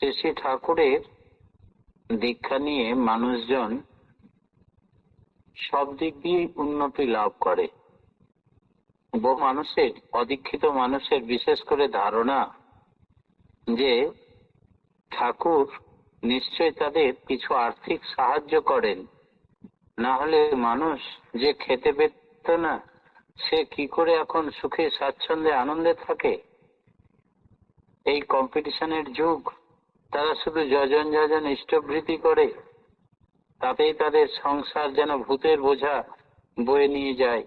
শ্রী ঠাকুরের দীক্ষা নিয়ে মানুষজন সব দিক দিয়ে উন্নতি লাভ করে। বহু মানুষের, অদীক্ষিত মানুষের বিশেষ করে ধারণা যে ঠাকুর নিশ্চয় তাদের কিছু আর্থিক সাহায্য করেন। না হলে মানুষ যে খেতে পেত না, সে কি করে এখন সুখে, স্বাচ্ছন্দ্যে, আনন্দে থাকে? এই কম্পিটিশনের যুগ তারা শুধু যজন যজন ইষ্টভৃতি করে, তাতেই তাদের সংসার যেন ভূতের বোঝা বয়ে নিয়ে যায়।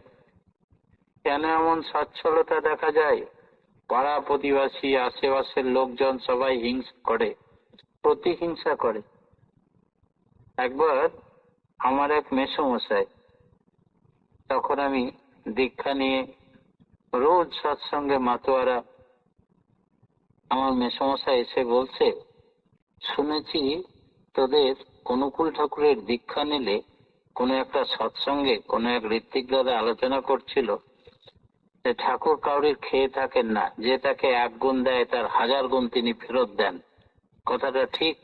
কেন এমন সচ্ছলতা দেখা যায়? পাড়া প্রতিবাসী, আশেপাশের লোকজন সবাই হিংসা করে, প্রতিহিংসা করে। একবার আমার এক মেসমশাই, তখন আমি দীক্ষা নিয়ে রোজ সৎসঙ্গে মাতোয়ারা, আমার মেসমশাই এসে বলছে শুনেছি তোদের অনুকূল ঠাকুরের দীক্ষা নিলে কোনো একটা সৎসঙ্গে, কোনো এক ঋত্বিক দাদা আলোচনা করছিল। যে ঠাকুর কাউরির খেয়ে থাকেন না, যে তাকে এক গুণ দেয়, তার হাজার গুণ তিনি ফেরত দেন। কথাটা ঠিক?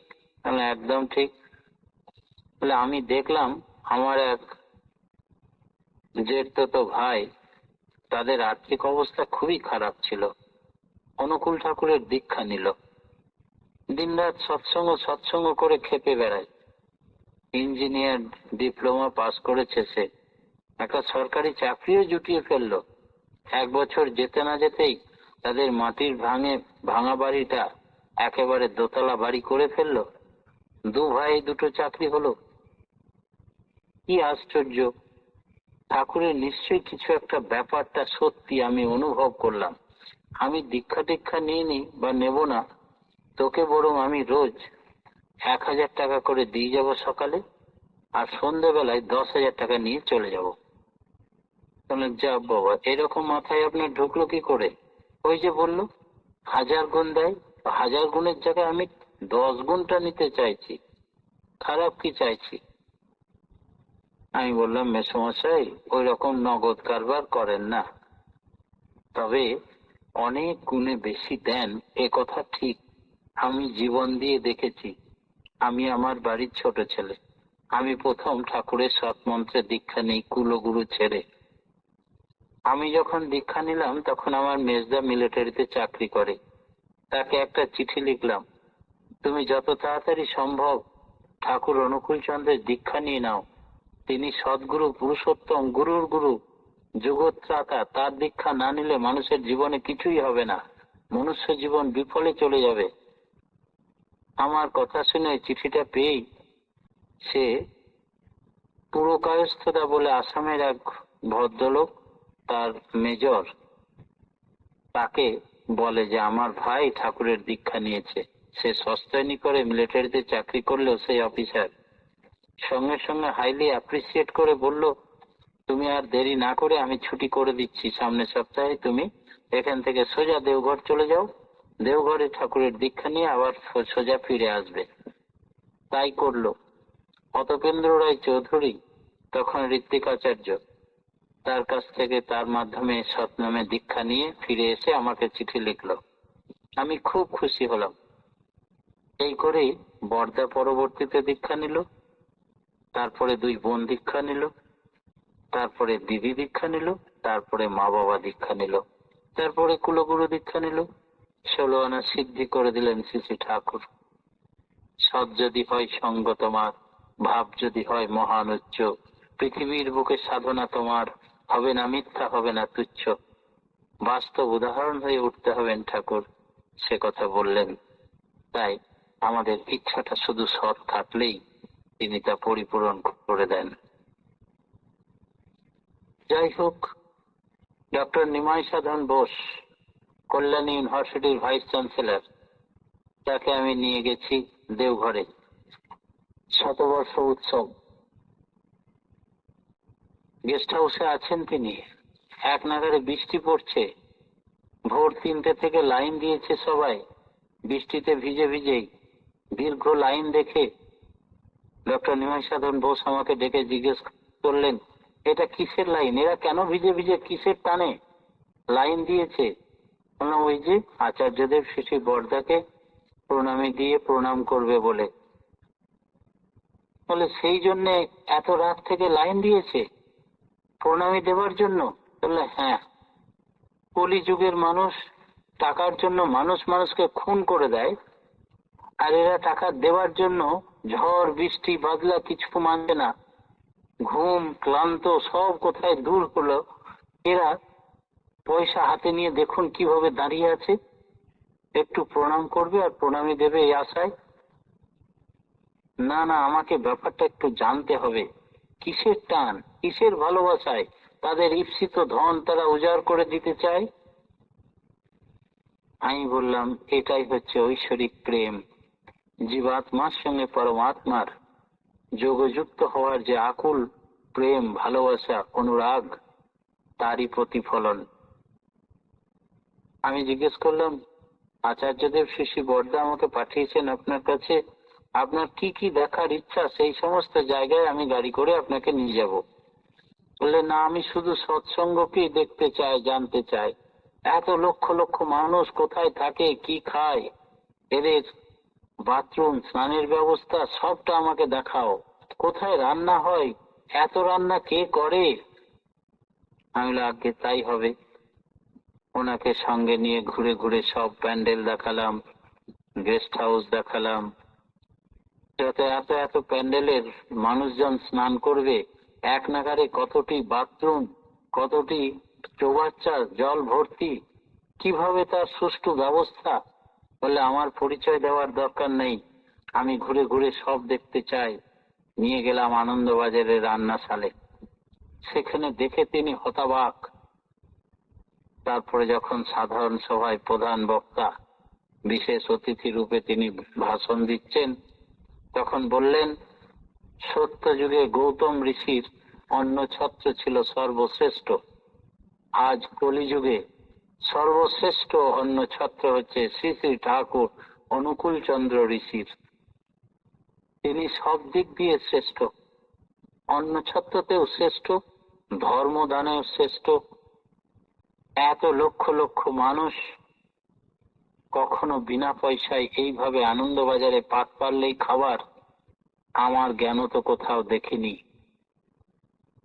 একদম ঠিক। বলে আমি দেখলাম আমার এক জেঠ তো ভাই, তাদের আর্থিক অবস্থা খুবই খারাপ ছিল। অনুকূল ঠাকুরের দীক্ষা নিল। দিনরাত সৎসঙ্গ সৎসঙ্গ করে খেপে বেড়ায়। ইঞ্জিনিয়ার ডিপ্লোমা পাস করেছে সে। একটা সরকারি চাকরিও জুটিয়ে ফেলল। এক বছর যেতে না যেতেই তাদের মাটির ভাঙে, ভাঙা বাড়িটা একেবারে দোতলা বাড়ি করে ফেলল। দু ভাই, দুটো চাকরি হলো। কি আশ্চর্য! ঠাকুরের নিশ্চয়ই কিছু একটা ব্যাপারটা সত্যি আমি অনুভব করলাম। আমি দীক্ষা দীক্ষা নিয়ে নি বা নেব না। তোকে বরং আমি রোজ এক হাজার টাকা করে দিয়ে যাব সকালে আর সন্ধ্যেবেলায় দশ হাজার টাকা নিয়ে চলে যাব। তাহলে যা বাবা, এরকম মাথায় আপনার ঢুকলো কি করে? ওই যে বলল, হাজার গুণ দেয় হাজার গুণের জায়গায় আমি দশ গুণটা নিতে চাইছি। খারাপ কি চাইছি? আমি বললাম, মেসমশাই ওই রকম নগদ কারবার করেন না। তবে অনেক গুণে বেশি দেন, এ কথা ঠিক আমি জীবন দিয়ে দেখেছি, আমি আমার বাড়ির ছোট ছেলে। আমি প্রথম ঠাকুরের সৎ মন্ত্রে দীক্ষা নেই কুলগুরু ছেড়ে। আমি যখন দীক্ষা নিলাম, তখন আমার মেজদা মিলিটারিতে চাকরি করে। তাকে একটা চিঠি লিখলাম, তুমি যত তাড়াতাড়ি সম্ভব ঠাকুর অনুকূল চন্দ্রের দীক্ষা নিয়ে নাও। তিনি সদ্গুরু, পুরুষোত্তম, গুরুর গুরু জগৎরাতা তার দীক্ষা না নিলে মানুষের জীবনে কিছুই হবে না। মনুষ্য জীবন বিফলে চলে যাবে। আমার কথা শুনে চিঠিটা পেয়েই সে পুরকায়স্থতা বলে আসামের এক ভদ্রলোক, তার মেজর, তাকে বলে যে আমার ভাই ঠাকুরের দীক্ষা নিয়েছে। সে সস্তায়নি করে মিলিটারিতে চাকরি করলেও সেই অফিসার সঙ্গে সঙ্গে হাইলি অ্যাপ্রিসিয়েট করে বলল, তুমি আর দেরি না করে আমি ছুটি করে দিচ্ছি। সামনের সপ্তাহে তুমি এখান থেকে সোজা দেওঘর চলে যাও। দেওঘরে ঠাকুরের দীক্ষা নিয়ে আবার সোজা ফিরে আসবে। তাই করল। অতপেন্দ্র রায় চৌধুরী, তখন ঋত্বিকাচার্য তার কাছ থেকে তার মাধ্যমে সৎনামে দীক্ষা নিয়ে ফিরে এসে আমাকে চিঠি লিখলো। আমি খুব খুশি হলাম। এই করেই বর্দা পরবর্তীতে দীক্ষা নিল। তারপরে দুই বোন দীক্ষা নিল। তারপরে দিদি দীক্ষা নিল। তারপরে মা বাবা দীক্ষা নিল। তারপরে কুলগুরু দীক্ষা নিল। ষোলো আনা সিদ্ধি করে দিলেন শ্রী ঠাকুর। সৎ যদি হয় সঙ্গ তোমার, ভাব যদি হয় মহান উচ্চ পৃথিবীর বুকে সাধনা তোমার, হবে না মিথ্যা, হবে না তুচ্ছ। বাস্তব উদাহরণ হয়ে উঠতে হবেন ঠাকুর, সে কথা বললেন। তাই আমাদের ইচ্ছাটা শুধু সৎ থাকলেই তিনি তা পরিপূরণ করে দেন। যাই হোক, ডক্টর নিমাই সাধন বোস কল্যাণী ইউনিভার্সিটির ভাইস চ্যান্সেলর, তাকে আমি নিয়ে গেছি দেওঘরে। শতবর্ষ উৎসব। গেস্ট হাউসে আছেন তিনি। এক নাগারে বৃষ্টি পড়ছে। ভোর তিনটে থেকে লাইন দিয়েছে সবাই। বৃষ্টিতে ভিজে ভিজেই। দীর্ঘ লাইন দেখে ডক্টর নিমাই সাধন বোস আমাকে ডেকে জিজ্ঞেস করলেন, এটা কিসের লাইন? এরা কেন ভিজে ভিজে কিসের টানে? লাইন দিয়েছে। বললাম ওই যে আচার্যদেব শিশি বর্দাকে প্রণামী দিয়ে প্রণাম করবে বলে। বলে সেই জন্যে এত রাত থেকে লাইন দিয়েছে? প্রণামী দেওয়ার জন্য? বললে হ্যাঁ। কলি যুগের মানুষ টাকার জন্য মানুষ মানুষকে খুন করে দেয়, আর এরা টাকা দেওয়ার জন্য ঝড়, বৃষ্টি, বাদলা কিছু মানবে না। ঘুম, ক্লান্ত সব কোথায় দূর হলো, এরা পয়সা হাতে নিয়ে দেখুন কীভাবে দাঁড়িয়ে আছে। একটু প্রণাম করবে আর প্রণামী দেবে এই আশায়। না না, আমাকে ব্যাপারটা একটু জানতে হবে। কিসের টান? কিসের ভালোবাসায়? তাদের ঈপ্সিত ধন তারা উজাড় করে দিতে চায়? আমি বললাম, এটাই হচ্ছে ঐশ্বরিক প্রেম। জীবাত্মার সঙ্গে পরমাত্মার যোগযুক্ত হওয়ার যে আকুল প্রেম, ভালোবাসা, অনুরাগ, তারই প্রতিফলন। আমি জিজ্ঞেস করলাম, আচার্যদেব শ্রী বর্দা আমাকে পাঠিয়েছেন আপনার কাছে, আপনার কি কি দেখার ইচ্ছা, সেই সমস্ত জায়গায় আমি গাড়ি করে আপনাকে নিয়ে যাব। বললে, না, আমি শুধু সৎসঙ্গকেই দেখতে চাই, জানতে চাই। এত লক্ষ লক্ষ মানুষ কোথায় থাকে, কি খায়? এদের বাথরুম, স্নানের ব্যবস্থা, সবটা আমাকে দেখাও। কোথায় রান্না হয়? এত রান্না কে করে? আমি আগে তাই হবে। ওনাকে সঙ্গে নিয়ে ঘুরে ঘুরে সব প্যান্ডেল দেখালাম, গেস্ট হাউস দেখালাম। যাতে এত এত প্যান্ডেলের মানুষজন স্নান করবে, এক নাগারে কতটি বাথরুম, কতটি চৌবাচ্চা জল ভর্তি, কীভাবে তার সুষ্ঠু ব্যবস্থা? বলে আমার পরিচয় দেওয়ার দরকার নেই। আমি ঘুরে ঘুরে সব দেখতে চাই। নিয়ে গেলাম আনন্দবাজারের রান্নাশালে। সেখানে দেখে তিনি হতাবাক। তারপরে যখন সাধারণ সভায় প্রধান বক্তা, বিশেষ অতিথি রূপে তিনি ভাষণ দিচ্ছেন, তখন বললেন সত্য যুগে গৌতম ঋষির অন্য ছত্র ছিল সর্বশ্রেষ্ঠ। আজ কলিযুগে সর্বশ্রেষ্ঠ অন্য ছত্র হচ্ছে শ্রী শ্রী ঠাকুর অনুকূল চন্দ্র ঋষির। তিনি সব দিক দিয়ে শ্রেষ্ঠ। অন্য ছত্রতেও শ্রেষ্ঠ, ধর্মদানেও শ্রেষ্ঠ এত লক্ষ লক্ষ মানুষ কখনো বিনা পয়সায় এইভাবে আনন্দবাজারে পাত পারলেই খাবার? আমার জ্ঞান তো কোথাও দেখিনি।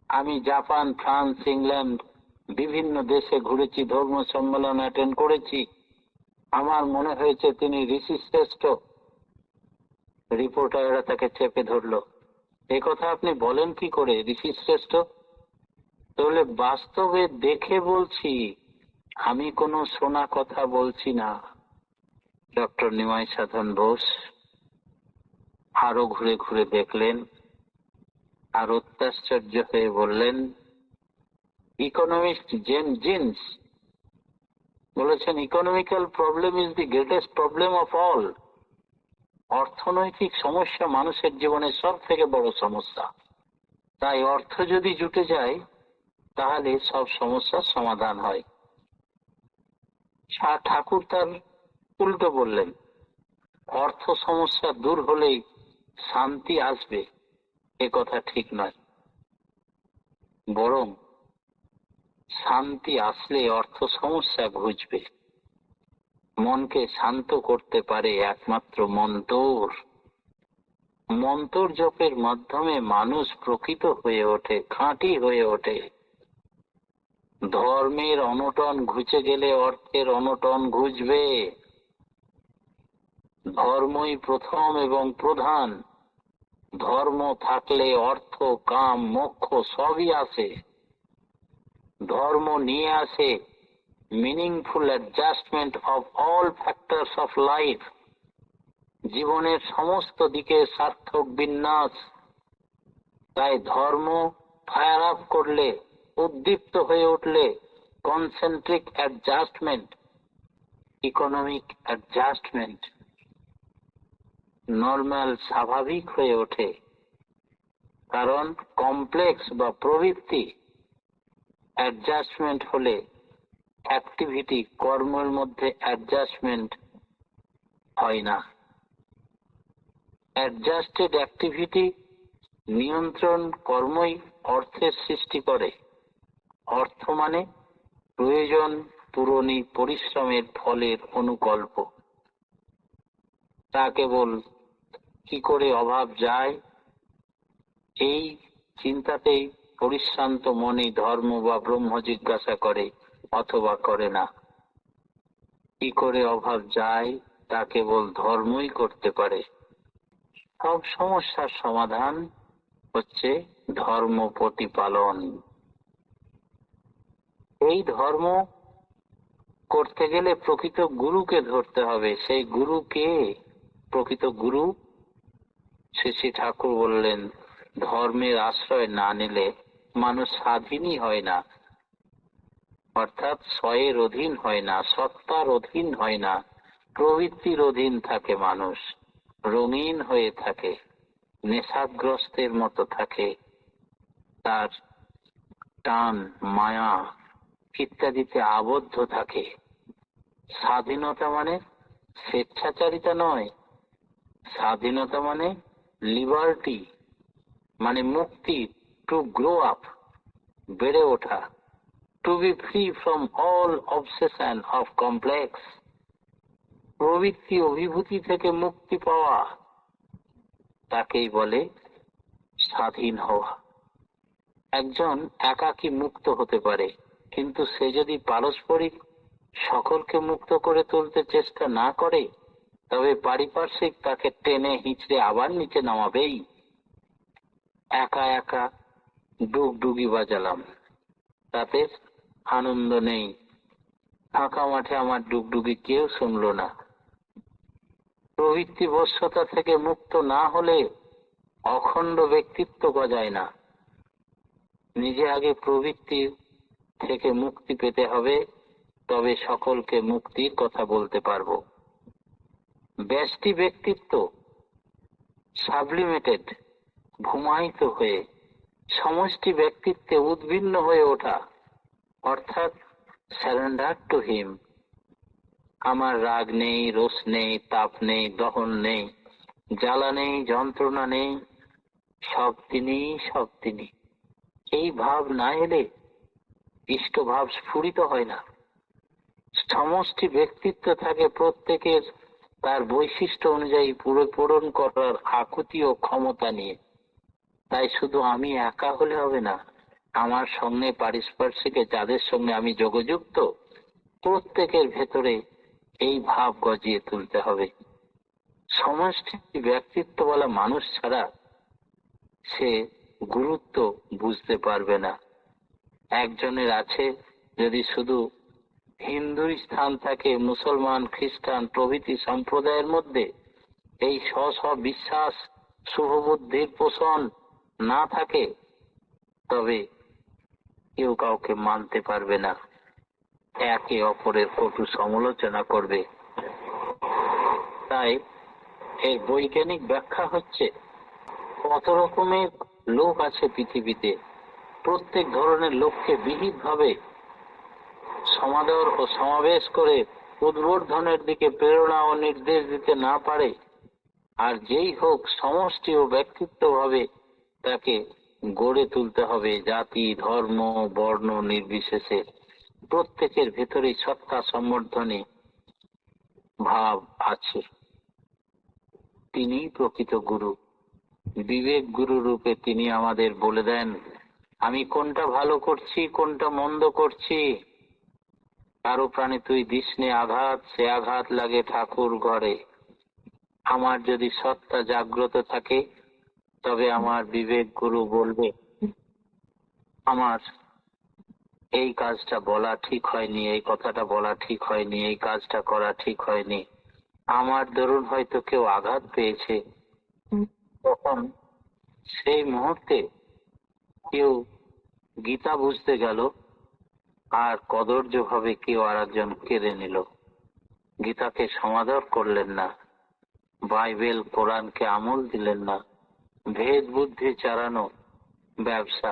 আমি জাপান, ফ্রান্স, ইংল্যান্ড, বিভিন্ন দেশে ঘুরেছি, ধর্ম সম্মেলন অ্যাটেন্ড করেছি। আমার মনে হয়েছে তিনি ঋষি শ্রেষ্ঠ। রিপোর্টাররা তাকে চেপে ধরলো। এ কথা আপনি বলেন কি করে, ঋষি শ্রেষ্ঠ? তাহলে বাস্তবে দেখে বলছি আমি কোনো শোনা কথা বলছি না, ডক্টর নিমাই সাধন বোস। আরও ঘুরে ঘুরে দেখলেন, আর অত্যাশ্চর্য হয়ে বললেন ইকোনমিস্ট জেন জিন্স বলেছেন economical problem is the greatest problem of all অর্থনৈতিক সমস্যা মানুষের জীবনের সব থেকে বড় সমস্যা। তাই অর্থ যদি জুটে যায়, তাহলে সব সমস্যার সমাধান হয়। ঠাকুর তার উল্টো বললেন, অর্থ সমস্যা দূর হলেই শান্তি আসবে, এ কথা ঠিক নয়। বরং শান্তি আসলে অর্থ সমস্যা ঘুচবে। মনকে শান্ত করতে পারে একমাত্র মন্তর। মন্তর জপের মাধ্যমে মানুষ প্রকৃত হয়ে ওঠে, খাঁটি হয়ে ওঠে। ধর্মের অনটন ঘুচে গেলে অর্থের অনটন ঘুচবে। ধর্মই প্রথম এবং প্রধান। ধর্ম থাকলে অর্থ, কাম, মোক্ষ সবই আসে। ধর্ম নিয়ে আসে meaningful adjustment of all factors of life জীবনের সমস্ত দিকে সার্থক বিন্যাস। তাই ধর্ম ফায়ার আপ করলে উদ্দীপ্ত হয়ে উঠলে concentric adjustment economic adjustment normal স্বাভাবিক হয়ে ওঠে। কারণ কমপ্লেক্স বা প্রবৃত্তি অ্যাডজাস্টমেন্ট হলে অ্যাক্টিভিটি কর্মের মধ্যে অ্যাডজাস্টমেন্ট হয় না। অ্যাডজাস্টেড অ্যাক্টিভিটি নিয়ন্ত্রণ কর্মই অর্থের সৃষ্টি করে। অর্থ মানে প্রয়োজন পূরণী পরিশ্রমের ফলের অনুকল্প। তা কেবল কি করে অভাব যায়? এই চিন্তাতেই পরিশ্রান্ত মনে ধর্ম বা ব্রহ্ম জিজ্ঞাসা করে অথবা করে না। কি করে অভাব যায় তা কেবল ধর্মই করতে পারে। সব সমস্যার সমাধান হচ্ছে ধর্ম প্রতিপালন। এই ধর্ম করতে গেলে প্রকৃত গুরুকে ধরতে হবে। সেই গুরু কে? প্রকৃত গুরু? শ্রী ঠাকুর বললেন, ধর্মের আশ্রয় না নিলে মানুষ স্বাধীনই হয় না। অর্থাৎ স্বয়ের অধীন হয় না, সত্তার অধীন হয় না, প্রবৃত্তির অধীন থাকে মানুষ, রঙিন হয়ে থাকে, নেশাগ্রস্তের মতো থাকে। তার টান, মায়া ইত্যাদিতে আবদ্ধ থাকে। স্বাধীনতা মানে স্বেচ্ছাচারিতা নয়। স্বাধীনতা মানে লিবার্টি মানে মুক্তি টু গ্রো আপ বেড়ে ওঠা to be free from all obsession of complex প্রবৃত্তি অভিভূতি থেকে মুক্তি পাওয়া, তাকেই বলে স্বাধীন হওয়া। একজন একাকী মুক্ত হতে পারে। কিন্তু সে যদি পারস্পরিক সকলকে মুক্ত করে তুলতে চেষ্টা না করে, তবে পারিপার্শ্বিক তাকে টেনে হিঁচড়ে আবার নিচে নামাবেই। একা একা ডুগডুগি বাজালাম। তাতে আনন্দ নেই। ফাঁকা মাঠে আমার ডুগডুগি কেউ শুনলো না। প্রবৃত্তি বশ্যতা থেকে মুক্ত না হলে অখণ্ড ব্যক্তিত্ব গজায় না। নিজে আগে প্রবৃত্তি থেকে মুক্তি পেতে হবে, তবে সকলকে মুক্তির কথা বলতে পারব। ব্যষ্টি ব্যক্তিত্ব, সাবলিমেটেড, ভূমায়িত হয়ে, সমষ্টি ব্যক্তিত্বে উদ্ভিন্ন হয়ে ওঠা, অর্থাৎ স্যারেন্ডার টু হিম আমার রাগ নেই, রোষ নেই, তাপ নেই, দহন নেই, জ্বালা নেই, যন্ত্রণা নেই, সব তিনি সব তিনি। এই ভাব না এলে ইষ্ট ভাব স্ফুরিত হয় না। সমষ্টি ব্যক্তিত্ব থাকে প্রত্যেকের তার বৈশিষ্ট্য অনুযায়ী পুরো পূরণ করার আকুতি ও ক্ষমতা নিয়ে। তাই শুধু আমি একা হলে হবে না, আমার সঙ্গে পারিপার্শ্বিকে যাদের সঙ্গে আমি যোগযুক্ত, প্রত্যেকের ভেতরে এই ভাব গজিয়ে তুলতে হবে। সমষ্টি ব্যক্তিত্ব বলা মানুষ ছাড়া সে গুরুত্ব বুঝতে পারবে না। একজনের আছে, যদি শুধু হিন্দু স্থান থাকে, মুসলমান, খ্রিস্টান প্রভৃতি সম্প্রদায়ের মধ্যে এই স্ব স্ব বিশ্বাস, শুভবুদ্ধির পোষণ না থাকে, তবে কেউ কাউকে মানতে পারবে না। একে অপরের কটু সমালোচনা করবে। তাই এর বৈজ্ঞানিক ব্যাখ্যা হচ্ছে কত রকমের লোক আছে পৃথিবীতে প্রত্যেক ধরনের লোককে বিহিতভাবে সমাদর ও সমাবেশ করে উদ্বোধনের দিকে প্রেরণা ও নির্দেশ দিতে না পারে, আর যেই হোক সমষ্টি ও ব্যক্তিত্বভাবে তাকে গড়ে তুলতে হবে জাতি, ধর্ম, বর্ণ নির্বিশেষে। প্রত্যেকের ভেতরেই সত্তা সম্বর্ধনে ভাব আছে। তিনি প্রকৃত গুরু। বিবেক গুরু রূপে তিনি আমাদের বলে দেন আমি কোনটা ভালো করছি কোনটা মন্দ করছি? কারও প্রাণে তুই দিসনে আঘাত সে আঘাত লাগে ঠাকুর ঘরে। আমার যদি সত্তা জাগ্রত থাকে তবে আমার বিবেক গুরু বলবে আমার এই কাজটা বলা ঠিক হয়নি এই কথাটা বলা ঠিক হয়নি এই কাজটা করা ঠিক হয়নি। আমার দরুন হয়তো কেউ আঘাত পেয়েছে। তখন সেই মুহূর্তে কেউ গীতা বুঝতে গেল, আর কদর্য ভাবে কেউ আর একজন কেড়ে নিল। গীতাকে সমাদর করলেন না, বাইবেল, কোরআনকে আমল দিলেন না। ভেদ বুদ্ধি চালানো ব্যবসা।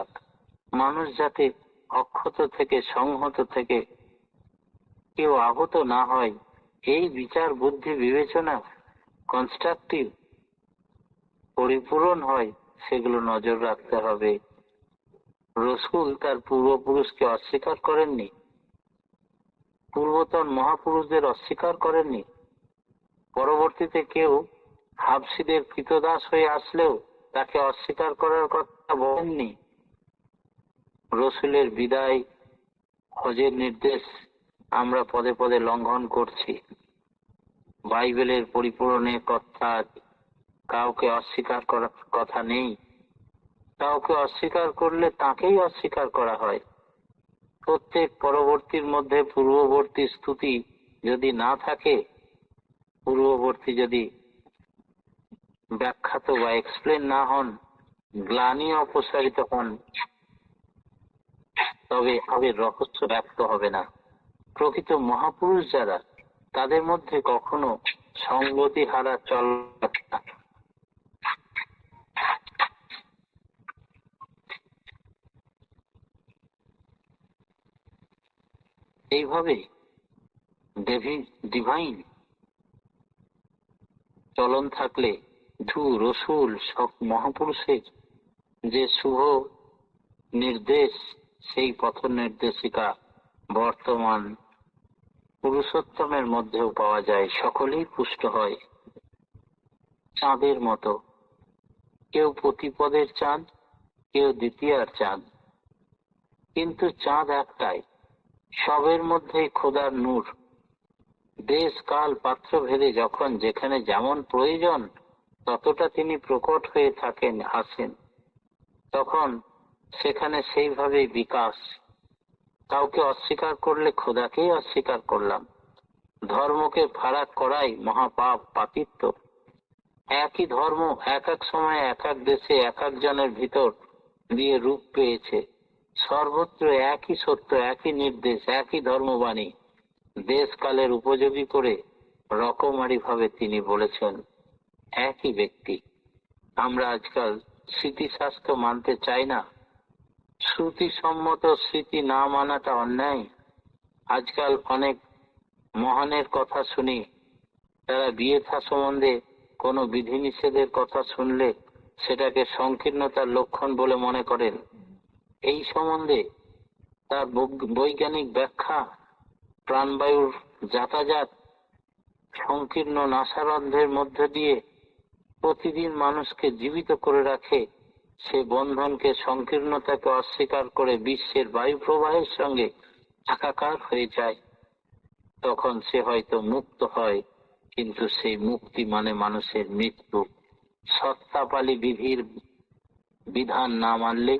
মানুষ যাতে অক্ষত থেকে, সংহত থেকে কেউ আহত না হয়, এই বিচার, বুদ্ধি, বিবেচনা কনস্ট্রাকটিভ পরিপূরণ হয়, সেগুলো নজর রাখতে হবে। রসুল তার পূর্বপুরুষকে অস্বীকার করেননি। পূর্বতন মহাপুরুষদের অস্বীকার করেননি। পরবর্তীতে কেউ হাফসিদের কৃতদাস হয়ে আসলেও তাকে অস্বীকার করার কথা বলেননি। রসুলের বিদায় হজের নির্দেশ আমরা পদে পদে লঙ্ঘন করছি। বাইবেলের পরিপূরণের কথা, কাউকে অস্বীকার করার কথা নেই। কাউকে অস্বীকার করলে তাকেই অস্বীকার করা হয়। প্রত্যেক পরবর্তীর মধ্যে পূর্ববর্তী স্তুতি যদি না থাকে, পূর্ববর্তী যদি ব্যাখ্যাত বা এক্সপ্লেন না হন, গ্লানি অপসারিত হন, তবে আবের রহস্য ব্যক্ত হবে না। প্রকৃত মহাপুরুষ যারা, তাদের মধ্যে কখনো সঙ্গতি হারা চল না এইভাবে ডিভাইন চলন থাকলে ধু রসুল সব মহাপুরুষের যে শুভ নির্দেশ, সেই পথ নির্দেশিকা বর্তমান পুরুষোত্তমের মধ্যেও পাওয়া যায়। সকলেই পুষ্ট হয় চাঁদের মতো। কেউ প্রতিপদের চাঁদ, কেউ দ্বিতীয়ার চাঁদ। কিন্তু চাঁদ একটাই। সবের মধ্যেই খোদার নূর। দেশ কাল পাত্র ভেদে যখন যেখানে যেমন প্রয়োজন, ততটা তিনি প্রকট হয়ে থাকেন আসেন তখন সেখানে সেইভাবে বিকাশ। কাউকে অস্বীকার করলে খোদাকেই অস্বীকার করলাম। ধর্মকে ফারাক করাই মহাপাপ পাতিত্ব। একই ধর্ম এক এক সময় এক এক দেশে এক একজনের ভিতর দিয়ে রূপ পেয়েছে। সর্বত্র একই সত্য, একই নির্দেশ, একই ধর্মবাণী দেশ কালের উপযোগী করে রকমারি ভাবে তিনি বলেছেন, একই ব্যক্তি। আমরা আজকাল স্মৃতিশাস্ত্র মানতে চাই না। শ্রুতিসম্মত স্মৃতি না মানাটা অন্যায়। আজকাল অনেক মহানের কথা শুনি, তারা বিয়ে থা সম্বন্ধে কোনো বিধিনিষেধের কথা শুনলে সেটাকে সংকীর্ণতার লক্ষণ বলে মনে করেন। এই সম্বন্ধে তার বৈজ্ঞানিক ব্যাখ্যা, প্রাণবায়ুর যাতায়াত, সংকীর্ণ নাসারন্ধ্রের মধ্য দিয়ে প্রতিদিন মানুষকে জীবিত করে রাখে, সে বন্ধনকে সংকীর্ণতাকে অস্বীকার করে বিশ্বের বায়ু প্রবাহের সঙ্গে একাকার হয়ে যায়। তখন সে হয়তো মুক্ত হয়, কিন্তু সেই মুক্তি মানে মানুষের মৃত্যু। সত্তাপালি বিধির বিধান না মানলে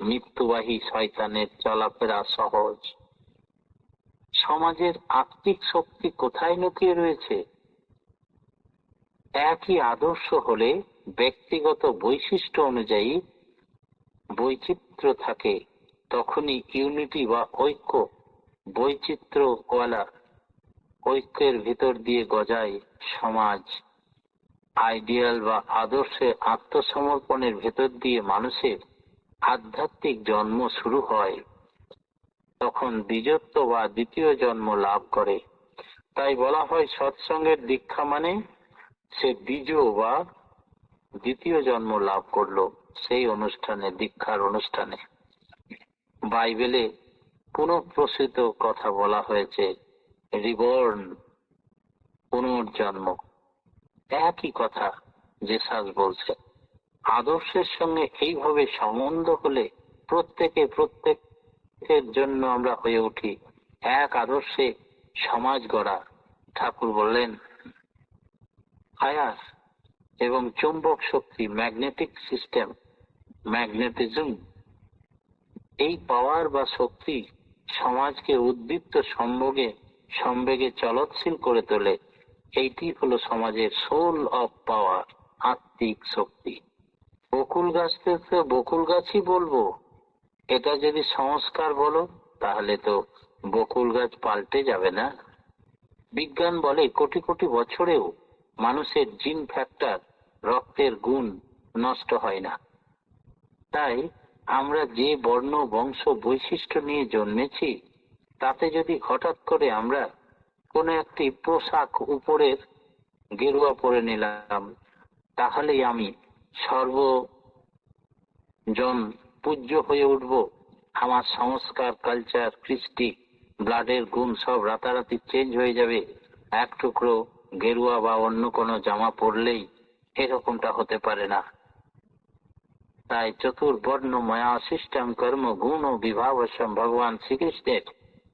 মৃত্যুবাহী শয়তানের চলাফেরা সহজ। সমাজের আত্মিক শক্তি কোথায় লুকিয়ে রয়েছে? একই আদর্শ হলে ব্যক্তিগত বৈশিষ্ট্য অনুযায়ী বৈচিত্র্য থাকে, তখনই ইউনিটি বা ঐক্য বৈচিত্র্যওয়ালা ঐক্যের ভিতর দিয়ে গজায় সমাজ। আইডিয়াল বা আদর্শে আত্মসমর্পণের ভেতর দিয়ে মানুষের আধ্যাত্মিক জন্ম শুরু হয়। তখন দ্বিজত্ব বা দ্বিতীয় জন্ম লাভ করে। তাই বলা হয় সৎসঙ্গের দীক্ষা মানে সে দ্বিজ বা দ্বিতীয় জন্ম লাভ করল সেই অনুষ্ঠানে, দীক্ষার অনুষ্ঠানে। বাইবেলে পুনঃপ্রসিত কথা বলা হয়েছে, রিবর্ন পুনর্জন্ম। একই কথা যে জেসাস বলছে। আদর্শের সঙ্গে এইভাবে সম্বন্ধ হলে প্রত্যেকে প্রত্যেকের জন্য আমরা হয়ে উঠি। এক আদর্শে সমাজ গড়া। ঠাকুর বললেন, আয়াস এবং চুম্বক শক্তি ম্যাগনেটিক সিস্টেম ম্যাগনেটিজম এই পাওয়ার বা শক্তি সমাজকে উদ্দীপ্ত সম্ভোগে, সম্বেগে চলৎশীল করে তোলে। এইটি হলো সমাজের সোল অফ পাওয়ার আত্মিক শক্তি। বকুল গাছকে তো বকুল গাছই বলব। এটা যদি সংস্কার বলো, তাহলে তো বকুল গাছ পাল্টে যাবে না। বিজ্ঞান বলে কোটি কোটি বছরেও মানুষের জিন ফ্যাক্টর, রক্তের গুণ নষ্ট হয় না। তাই আমরা যে বর্ণ, বংশ, বৈশিষ্ট্য নিয়ে জন্মেছি, তাতে যদি হঠাৎ করে আমরা কোনো একটি পোশাক উপরের গেরুয়া পরে নিলাম, তাহলেই আমি সর্বজন পূজ্য হয়ে উঠব। আমার সংস্কার কালচার কৃষ্টি ব্লাডের গুণ সব রাতারাতি চেঞ্জ হয়ে যাবে। এক টুকরো গেরুয়া বা অন্য কোনো জামা পরলেই এরকমটা হতে পারে না। তাই চতুর্বর্ণ মায়া সিস্টেম কর্ম গুণ ও বিভাবসম ভগবান শ্রীকৃষ্ণের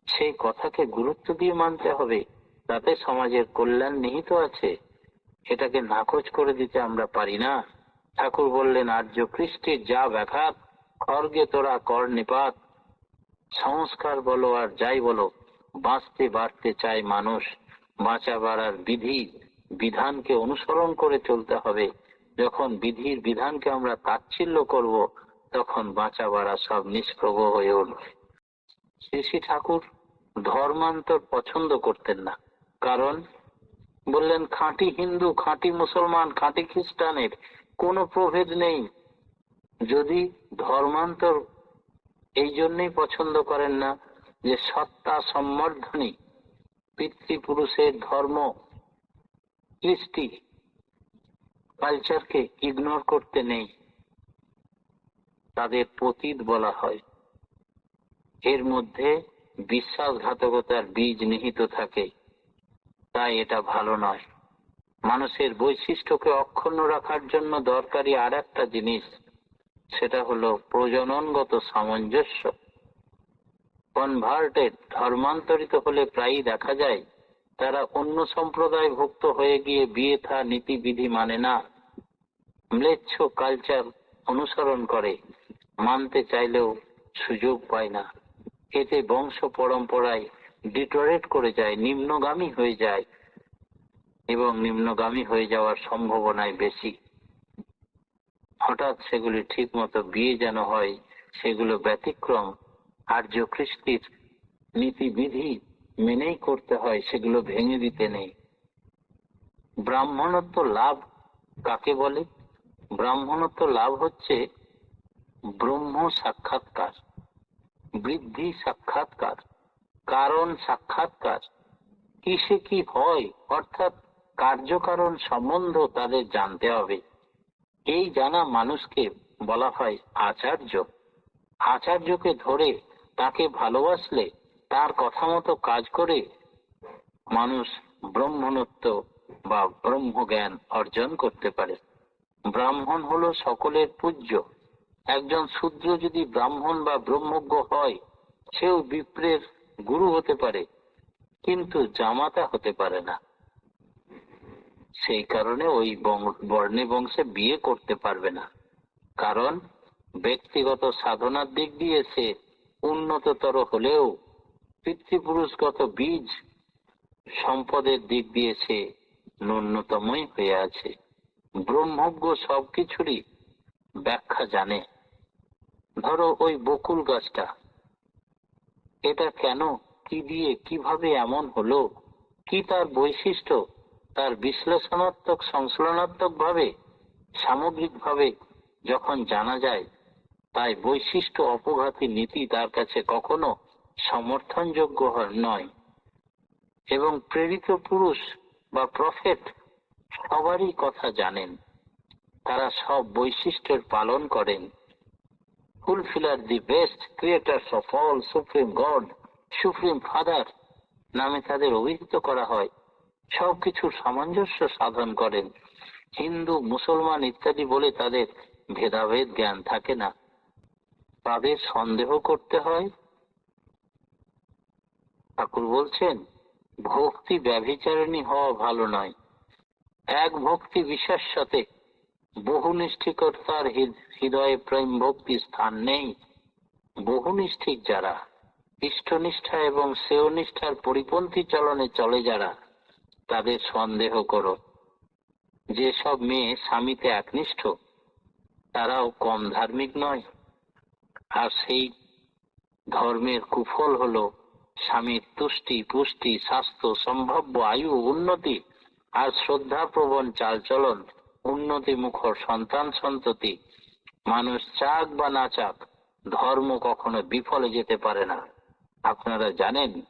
সেই কথাকে গুরুত্ব দিয়ে মানতে হবে। তাতে সমাজের কল্যাণ নিহিত আছে। এটাকে নাকচ করে দিতে আমরা পারি না। ঠাকুর বললেন, আর্য কৃষ্টির যা ব্যাঘাত খড়গে তোরা কর নিপাত। সংস্কার বলো আর যাই বলো, বাঁচতে বাড়তে চায় মানুষ। বাঁচা বাড়ার বিধি, বিধানকে অনুসরণ করে চলতে হবে। যখন বিধির বিধানকে আমরা তাচ্ছিল্য করব, তখন বাঁচা বাড়া সব নিষ্প্রভ হয়ে উঠবে। শ্রী ঠাকুর ধর্মান্তর পছন্দ করতেন না। কারণ? বললেন, খাঁটি হিন্দু, খাঁটি মুসলমান, খাঁটি খ্রিস্টানের কোনো প্রভেদ নেই। যদি ধর্মান্তর এই জন্যই পছন্দ করেন না যে সত্তা সম্বর্ধনী, পিতৃপুরুষের ধর্ম, কৃষ্টি কালচারকে ইগনোর করতে নেই। তাদের পতীত বলা হয়। এর মধ্যে বিশ্বাসঘাতকতার বীজ নিহিত থাকে। তাই এটা ভালো নয়। মানুষের বৈশিষ্ট্যকে অক্ষুণ্ণ রাখার জন্য দরকারি আর একটা জিনিস, সেটা হলো প্রজননগত সামঞ্জস্য। কনভার্টেড, ধর্মান্তরিত হলে প্রায়ই দেখা যায়, তারা অন্য সম্প্রদায় ভুক্ত হয়ে গিয়ে বিয়ে থা নীতিবিধি মানে না। ম্লেচ্ছ কালচার অনুসরণ করে, মানতে চাইলেও সুযোগ পায় না। এতে বংশ পরম্পরায় ডিটোরেট করে যায়, নিম্নগামী হয়ে যায়। এবং নিম্নগামী হয়ে যাওয়ার সম্ভাবনাই বেশি। হঠাৎ সেগুলি ঠিক মতো বিয়ে যেন হয়, সেগুলো ব্যতিক্রম আর্য খ্রিস্টির নীতিবিধি মেনেই করতে হয়, সেগুলো ভেঙে দিতে নেই। ব্রাহ্মণত্ব লাভ কাকে বলে? ব্রাহ্মণত্ব লাভ হচ্ছে ব্রহ্ম সাক্ষাৎকার, বৃদ্ধি সাক্ষাৎকার, কারণ সাক্ষাৎকার। কিসে কি হয়? অর্থাৎ কার্যকারণ সম্বন্ধ তাদের জানতে হবে। এই জানা মানুষকে বলা হয় আচার্য। আচার্যকে ধরে তাকে ভালোবাসলে তার কথা মতো কাজ করে মানুষ ব্রহ্মণত্ব বা ব্রহ্মজ্ঞান অর্জন করতে পারে। ব্রাহ্মণ হলো সকলের পূজ্য। একজন শূদ্র যদি ব্রাহ্মণ বা ব্রহ্মজ্ঞ হয়, সেও বিপ্রের গুরু হতে পারে, কিন্তু জামাতা হতে পারে না। সেই কারণে ওই বর্ণে বংশে বিয়ে করতে পারবে না। কারণ ব্যক্তিগত সাধনার দিক দিয়ে সে উন্নততর হলেও পিতৃপুরুষগত বীজ সম্পদের দিক দিয়ে সে ন্যূনতমই হয়ে আছে। ব্রহ্মজ্ঞ সবকিছুরই ব্যাখ্যা জানে। ধরো ওই বকুল গাছটা। এটা কেন, কি দিয়ে, কীভাবে এমন হলো, কি তার বৈশিষ্ট্য তার বিশ্লেষণাত্মক সংশ্লেষণাত্মক ভাবে সামগ্রিক ভাবে যখন জানা যায়, তাই বৈশিষ্ট্য অপঘাতী নীতি তার কাছে কখনো সমর্থনযোগ্য নয়। এবং প্রেরিত পুরুষ বা প্রফেট সবারই কথা জানেন। তারা সব বৈশিষ্ট্যের পালন করেন। Fulfiller the best creators of all supreme God, supreme father নামে তাদের অভিহিত করা হয়। সবকিছুর সামঞ্জস্য সাধন করেন। হিন্দু, মুসলমান ইত্যাদি বলে তাদের ভেদাভেদ জ্ঞান থাকে না। তাদের সন্দেহ করতে হয়। ঠাকুর বলছেন, ভক্তি ব্যভিচারিণী হওয়া ভালো নয়। এক ভক্তি বিশ্বাস সাথে বহুনিষ্ঠিকতার হৃদয়ে প্রেম ভক্তি স্থান নেই। বহুনিষ্ঠিক যারা, ইষ্টনিষ্ঠা এবং সেয়নিষ্ঠার পরিপন্থী চলনে চলে যারা তাদের সন্দেহ করো। যেসব মেয়ে স্বামীতে একনিষ্ঠ তারাও কম ধার্মিক নয়। আর সেই ধর্মের কুফল হলো স্বামীর তুষ্টি, পুষ্টি, স্বাস্থ্য, সম্ভাব্য আয়ু, উন্নতি আর শ্রদ্ধাপ্রবণ চালচলন, উন্নতি মুখর সন্তান সন্ততি। মানুষ চাক বা না চাক, ধর্ম কখনো বিফলে যেতে পারে না। আপনারা জানেন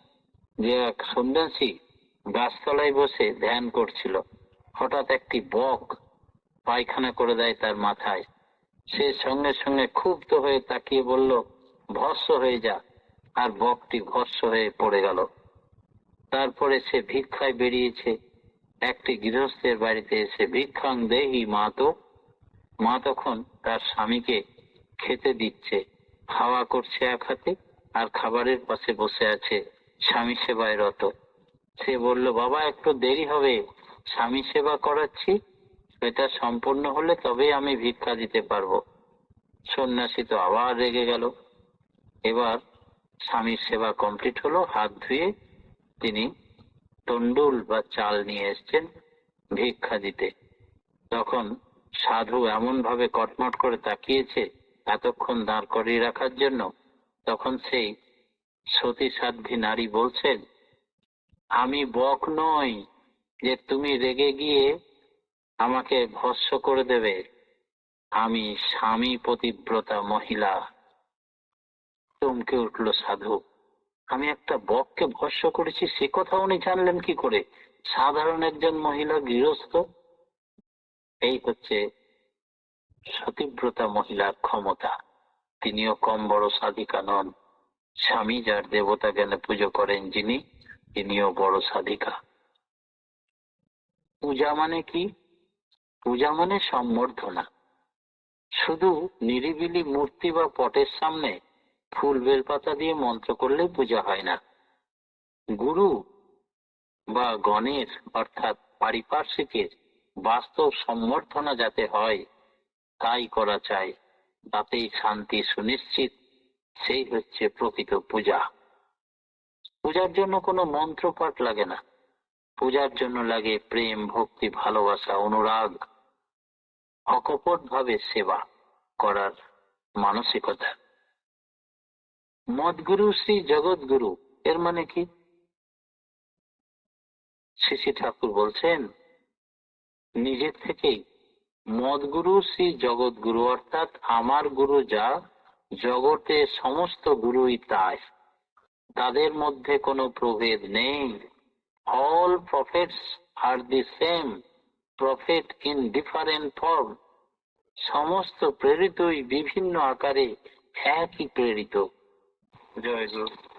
যে এক সন্ন্যাসী গাছতলায় বসে ধ্যান করছিল। হঠাৎ একটি বক পায়খানা করে দেয় তার মাথায়। সে সঙ্গে সঙ্গে ক্ষুব্ধ হয়ে তাকিয়ে বলল ভস্য হয়ে যা। আর বকটি ভস্য হয়ে পড়ে গেল। তারপরে সে ভিক্ষায় বেরিয়েছে। একটি গৃহস্থের বাড়িতে এসে ভিক্ষাং দেহি মা তো মা তখন তার স্বামীকে খেতে দিচ্ছে। খাওয়া করছে এক হাতে আর খাবারের পাশে বসে আছে স্বামী সেবায় রত। সে বলল, বাবা, একটু দেরি হবে। স্বামী সেবা করাচ্ছি। এটা সম্পূর্ণ হলে তবেই আমি ভিক্ষা দিতে পারব। সন্ন্যাসী তো আবার রেগে গেল। এবার স্বামীর সেবা কমপ্লিট হলো। হাত ধুয়ে তিনি তন্ডুল বা চাল নিয়ে এসছেন ভিক্ষা দিতে। তখন সাধু এমন ভাবে কটমট করে তাকিয়েছে এতক্ষণ দাঁড় করিয়ে রাখার জন্য, তখন সেই সতী সাধ্বী নারী বলছেন আমি বক নই যে তুমি রেগে গিয়ে আমাকে ভস্য করে দেবে। আমি স্বামী পতিব্রতা মহিলা। চমকে উঠল সাধু। আমি একটা বককে ভস্য করেছি, সে কথা উনি জানলেন কি করে? সাধারণ একজন মহিলা গৃহস্থ? এই হচ্ছে সতীব্রতা মহিলার ক্ষমতা। তিনিও কম বড় সাধিকা নন। স্বামী যার দেবতা জ্ঞানে পুজো করেন যিনি তিনিও বড় সাধিকা। পূজা মানে কি? পূজা মানে সম্বর্ধনা। শুধু নিরিবিলি মূর্তি বা পটের সামনে ফুল বেলপাতা দিয়ে মন্ত্র করলেই পূজা হয় না। গুরু বা গণের, অর্থাৎ পারিপার্শ্বিকের বাস্তব সম্বর্ধনা যাতে হয়, তাই করা চাই। তাতেই শান্তি সুনিশ্চিত। সেই হচ্ছে প্রকৃত পূজা। পূজার জন্য কোনো মন্ত্র পাঠ লাগে না। পূজার জন্য লাগে প্রেম, ভক্তি, ভালোবাসা, অনুরাগ অকপট ভাবে সেবা করার মানসিকতা। মদগুরু শ্রী জগৎগুরু এর মানে কি? শ্রী ঠাকুর বলছেন, নিজের থেকেই মদগুরু শ্রী জগৎগুরু অর্থাৎ আমার গুরু যা জগতে সমস্ত গুরুই তাই। তাদের মধ্যে কোনো প্রভেদ নেই। All prophets R the same prophet in different form সমস্ত প্রেরিতই বিভিন্ন আকারে একই প্রেরিত। জয় গুরু।